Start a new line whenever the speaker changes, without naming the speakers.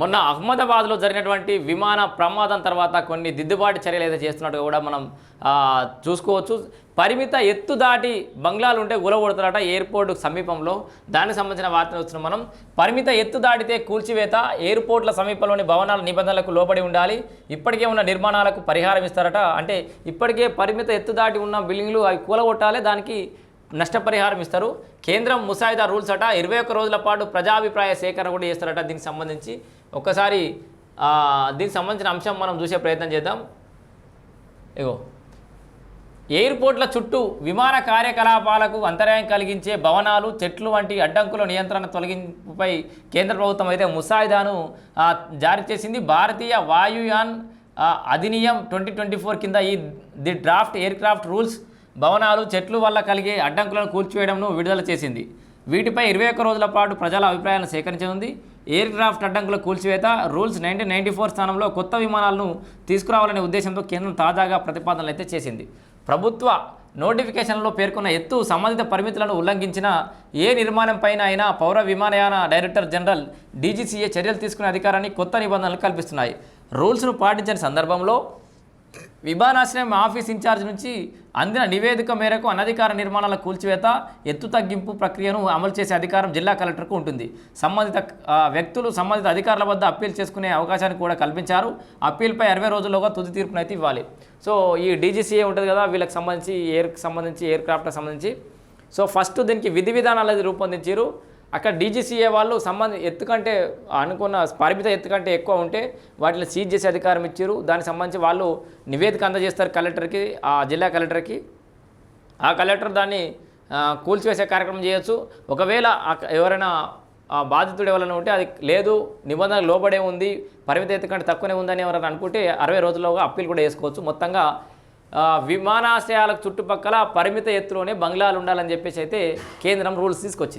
మొన్న అహ్మదాబాద్లో జరిగినటువంటి విమాన ప్రమాదం తర్వాత కొన్ని దిద్దుబాటు చర్యలు అయితే చేస్తున్నట్టుగా కూడా మనం చూసుకోవచ్చు. పరిమిత ఎత్తు దాటి బంగ్లాలు ఉంటే గులగొడతారట ఎయిర్పోర్ట్ సమీపంలో. దానికి సంబంధించిన వార్తలు వస్తున్నాం మనం. పరిమిత ఎత్తు దాటితే కూల్చివేత ఎయిర్పోర్ట్ల సమీపంలోని భవనాల నిబంధనలకు లోబడి ఉండాలి. ఇప్పటికే ఉన్న నిర్మాణాలకు పరిహారం ఇస్తారట. అంటే ఇప్పటికే పరిమిత ఎత్తు దాటి ఉన్న బిల్డింగ్లు అవి కూలగొట్టాలి. దానికి నష్టపరిహారం ఇస్తారు. కేంద్రం ముసాయిదా రూల్స్ అట ఇరవై ఒక్క రోజుల పాటు ప్రజాభిప్రాయ సేకరణ కూడా చేస్తారట దీనికి సంబంధించి. ఒక్కసారి దీనికి సంబంధించిన అంశం మనం చూసే ప్రయత్నం చేద్దాం. ఇగో ఎయిర్పోర్ట్ల చుట్టూ విమాన కార్యకలాపాలకు అంతరాయం కలిగించే భవనాలు చెట్లు వంటి అడ్డంకుల నియంత్రణ తొలగింపుపై కేంద్ర ప్రభుత్వం అయితే ముసాయిదాను జారీ చేసింది. Bharatiya Vayuyan Adhiniyam twenty twenty four కింద ఈ the draft aircraft rules భవనాలు చెట్లు వల్ల కలిగే అడ్డంకులను కూల్చివేయడంను విడుదల చేసింది. వీటిపై ఇరవై ఒక్క రోజుల పాటు ప్రజల అభిప్రాయాలను సేకరించనుంది. ఎయిర్ క్రాఫ్ట్ అడ్డంకుల కూల్చివేత రూల్స్ నైన్టీన్ నైన్టీ ఫోర్ స్థానంలో కొత్త విమానాలను తీసుకురావాలనే ఉద్దేశంతో కేంద్రం తాజాగా ప్రతిపాదనలు అయితే చేసింది. ప్రభుత్వ నోటిఫికేషన్లో పేర్కొన్న ఎత్తు సంబంధిత పరిమితులను ఉల్లంఘించిన ఏ నిర్మాణం పైన అయినా పౌర విమానయాన డైరెక్టర్ జనరల్ డీజీసీఏ చర్యలు తీసుకునే అధికారాన్ని కొత్త నిబంధనలు కల్పిస్తున్నాయి. రూల్స్ను పాటించని సందర్భంలో విమానాశ్రయం ఆఫీస్ ఇన్ఛార్జ్ నుంచి అందిన నివేదిక మేరకు అనధికార నిర్మాణాల కూల్చివేత ఎత్తు తగ్గింపు ప్రక్రియను అమలు చేసే అధికారం జిల్లా కలెక్టర్కు ఉంటుంది. సంబంధిత వ్యక్తులు సంబంధిత అధికారుల వద్ద అప్పీల్ చేసుకునే అవకాశాన్ని కూడా కల్పించారు. అప్పీల్పై అరవై రోజుల్లోగా తుది తీర్పునైతే ఇవ్వాలి. సో ఈ డీజీసీఏ ఉంటుంది కదా వీళ్ళకి సంబంధించి ఎయిర్కి సంబంధించి ఎయిర్ క్రాఫ్ట్కి సంబంధించి. సో ఫస్ట్ దీనికి విధి విధానాలు రూపొందించారు. అక్కడ డీజీసీఏ వాళ్ళు సంబంధ ఎత్తు కంటే అనుకున్న పరిమిత ఎత్తు కంటే ఎక్కువ ఉంటే వాటిని సీజ్ చేసే అధికారం ఇచ్చారు. దానికి సంబంధించి వాళ్ళు నివేదిక అందజేస్తారు కలెక్టర్కి ఆ జిల్లా కలెక్టర్కి. ఆ కలెక్టర్ దాన్ని కూల్చివేసే కార్యక్రమం చేయొచ్చు. ఒకవేళ ఎవరైనా ఆ బాధితుడు ఎవరైనా ఉంటే అది లేదు నిబంధనలు లోబడే ఉంది పరిమిత ఎత్తు కంటే తక్కువనే ఉందని ఎవరైనా అనుకుంటే అరవై రోజుల్లోగా అప్పీల్ కూడా వేసుకోవచ్చు మొత్తంగా విమానాశ్రయాలకు చుట్టుపక్కల పరిమిత ఎత్తులోనే బంగ్లాలు ఉండాలని చెప్పేసి అయితే కేంద్రం రూల్స్ తీసుకొచ్చింది.